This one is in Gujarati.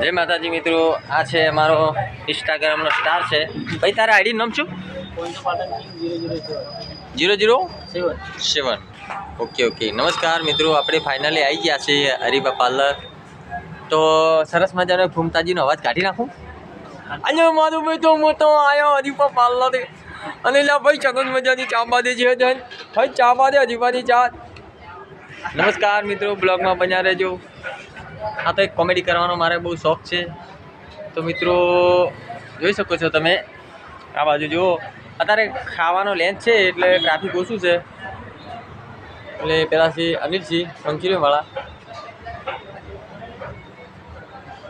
જય માતાજી મિત્રો આ છે મારો ઇન્સ્ટાગ્રામનો સ્ટાર છે. ભાઈ તારા આઈડી નામ શું? Zero zero? Seven. Okay okay. નમસ્કાર મિત્રો આપણે ફાઇનલી આવી ગયા છીએ હરીબા પાર્લર તો સરસ મજાનો ભૂમતાજીનો અવાજ કાઢી નાખું. આજે મારું ભાઈ તો હું તો આવ્યો હરિભા પાર્લર. અને ભાઈ ચકન મજાની ચા બાદે છે ભાઈ, ચા બાદે હરીફાની ચા. નમસ્કાર મિત્રો, બ્લોગમાં બન્યા રહેજો. આ તો એક કોમેડી કરવાનો મારે બહુ શોખ છે. તો મિત્રો, જોઈ શકો છો તમે. આ બાજુ જુઓ. અત્યારે ખાવાનો લેન્ચ છે, એટલે ટ્રાફિક ઓછું છે. એટલે પેલા છે અનિલસિંહ મંચુરિયનવાળા